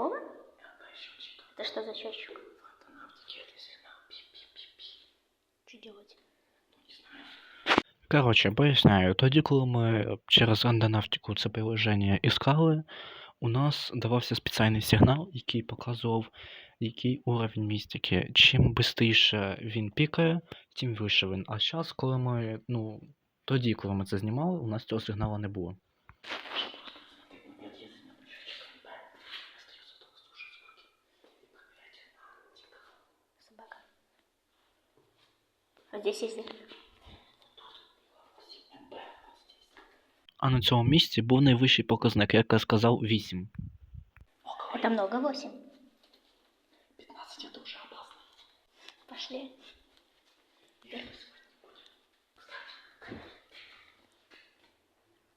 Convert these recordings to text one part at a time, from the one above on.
Какого? ЛП счетчик. Это что за счетчик? Фотонавтики, это сигнал. Пи-пи-пи-пи. Что делать? Коротше, поясняю, тоді, коли ми через андонавтику це приложення іскали, у нас давався спеціальний сигнал, який показував, який уровень містики. Чим швидше він пікає, тим вище він. А зараз, коли ми, ну, тоді, коли ми це знімали, у нас цього сигналу не було. А здесь есть... А на цьому місці був найвищий показник, як я сказав, 8. Это много, 8. 15 это уже опасно. Пошли.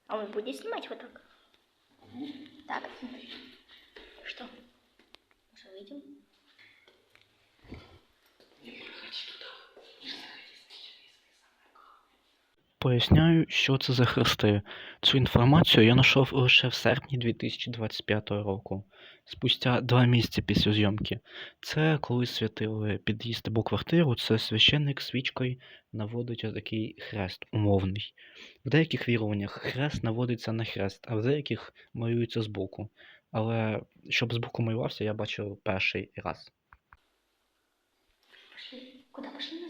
А он будет снимать вот так? Так, Поясняю, що це за хрести. Цю інформацію я знайшов лише в серпні 2025 року, спустя два місяці після зйомки. Це коли святили під'їзд або квартиру, це священник свічкою наводить такий хрест умовний. В деяких віруваннях хрест наводиться на хрест, а в деяких малюється збоку. Але щоб збоку малювався, я бачив перший раз. Пошли. Куда пошли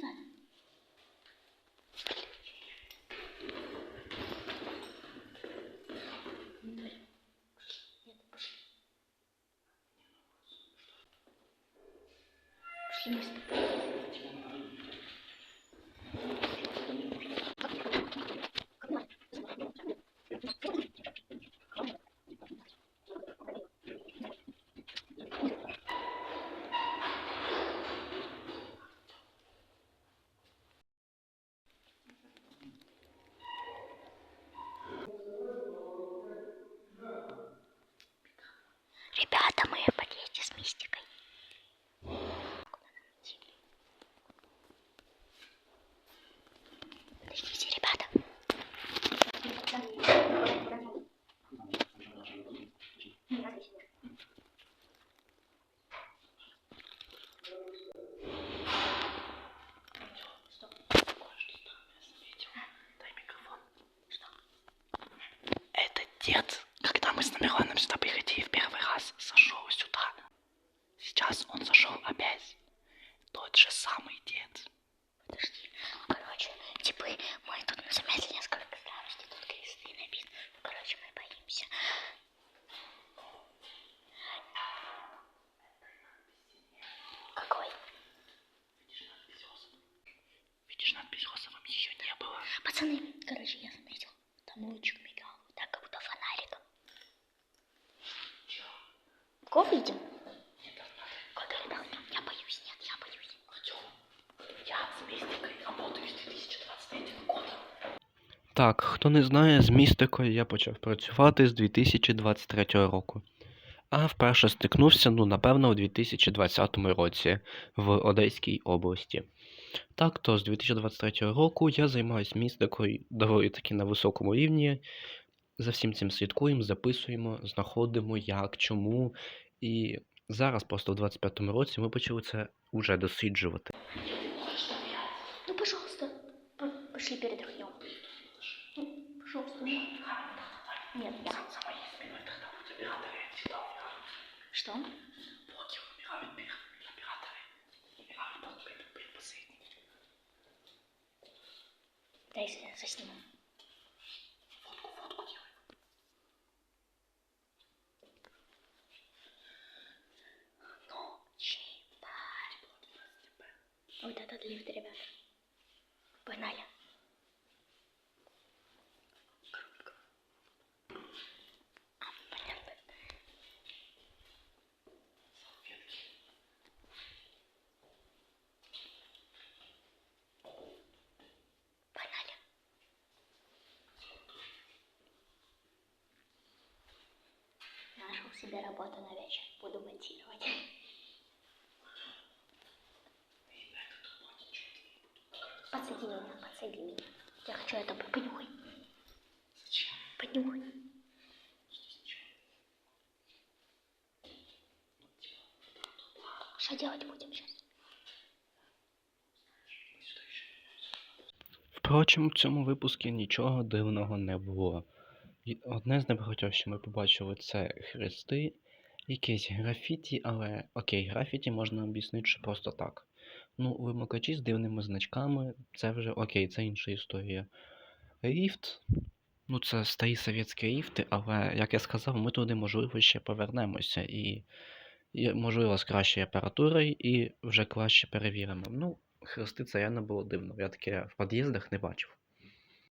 Şimdi Дед, когда мы с Намерланом сюда приходили в первый раз, зашел сюда. Сейчас он зашел опять. Тот же самый дед. Подожди. Короче, типа, мы тут заметили несколько странностей. Тут кресты написаны. Ну, короче, мы боимся. Какой? Видишь надпись розовым? Ее не было. Пацаны, короче, я заметил. Там лучик Ребят? Я боюсь, нет, я боюсь. Я з містикою работаю з 2023 года. Так, хто не знає, з містикою я почав працювати з 2023 року. А вперше стикнувся, ну, напевно, у 2020 році в Одеській області. Так, то з 2023 року я займаюся містикою доволі таки на високому рівні. За всім цим слідкуємо, записуємо, знаходимо, як, чому. І зараз, просто в 25-му році, ми почали це уже досліджувати. Ну, пожалуйста, п- пошли передохнем. Ну, пожалуйста. Нет, нет. я- За моей спиной тогда будут операторы всегда умирают. Что? Боги умирают первыми, операторы умирают под пред- предпоследними. Дай я Этот лифт, ребят. Погнали. Погнали. Нашел себе работу на вечер. Буду монтировать. Подсади меня. Я хочу это понюхать. Зачем? Понюхай. Что делать будем сейчас? Впрочем, в цьому випуску нічого дивного не було. Одне з небагатьох, що ми побачили, це хрести, якісь графіті, але окей, графіті можна об'яснити, що просто так. Ну, вимикачі з дивними значками, це вже окей, це інша історія. Ліфт, ну це старі совєтські ліфти, але, як я сказав, ми туди, можливо, ще повернемося і, і можливо, з кращою апаратурою і вже краще перевіримо. Ну, хрести це реально було дивно. Я таке в під'їздах не бачив.